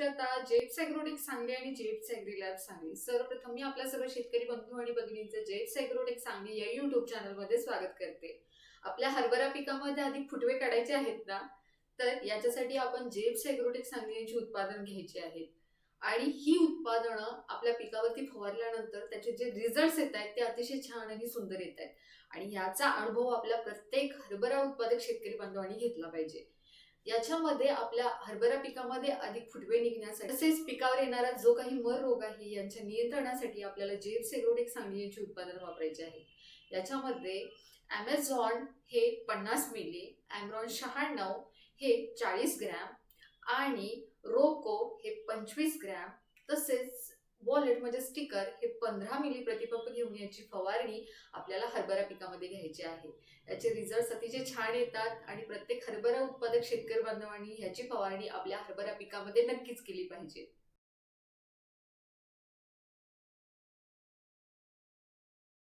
Sujata जेप्स agrotech Sangli आणि जेप्स agree lab Sangli सर्वप्रथम मी आपल्या सर्व शेतकरी बंधू आणि भगिनींचं जेप्स ॲग्रोटेक सांगली या युट्यूब चॅनलमध्ये स्वागत करते. आपल्या हरभरा पिकामध्ये अधिक फुटवे काढायचे आहेत ना? तर याच्यासाठी आपण जेप्स ॲग्रोटेक सांगली यांची उत्पादन घ्यायची आहेत आणि ही उत्पादनं आपल्या पिकावरती फवारल्यानंतर त्याचे जे रिझल्ट्स येत आहेत ते अतिशय छान आणि सुंदर येत आहेत. आणि याचा अनुभव आपल्या प्रत्येक हरभरा उत्पादक शेतकरी बांधवांनी घेतला पाहिजे. याच्यामध्ये आपल्या हरभरा पिकामध्ये अधिक फुटवे निघण्यासाठी तसेच पिकावर येणारा जो काही मर रोग आहे यांच्या नियंत्रणासाठी आपल्याला जेब सेग्रोटिक सांगली यांची उत्पादन वापरायचे आहे. याच्यामध्ये ॲमेझॉन हे पन्नास मिली ॲमरॉन शहाण्णव हे चाळीस ग्रॅम आणि रोको हे पंचवीस ग्रॅम तसेच वॉलेट म्हणजे स्टिकर हे पंधरा मिली प्रतिपंप घेऊन याची फवारणी आपल्याला हरभरा पिकामध्ये घ्यायची आहे. याचे रिझल्ट अतिशय छान येतात आणि प्रत्येक हरभरा उत्पादक शेतकरी बांधवांनी ह्याची फवारणी आपल्या हरभरा पिकामध्ये नक्कीच केली पाहिजे.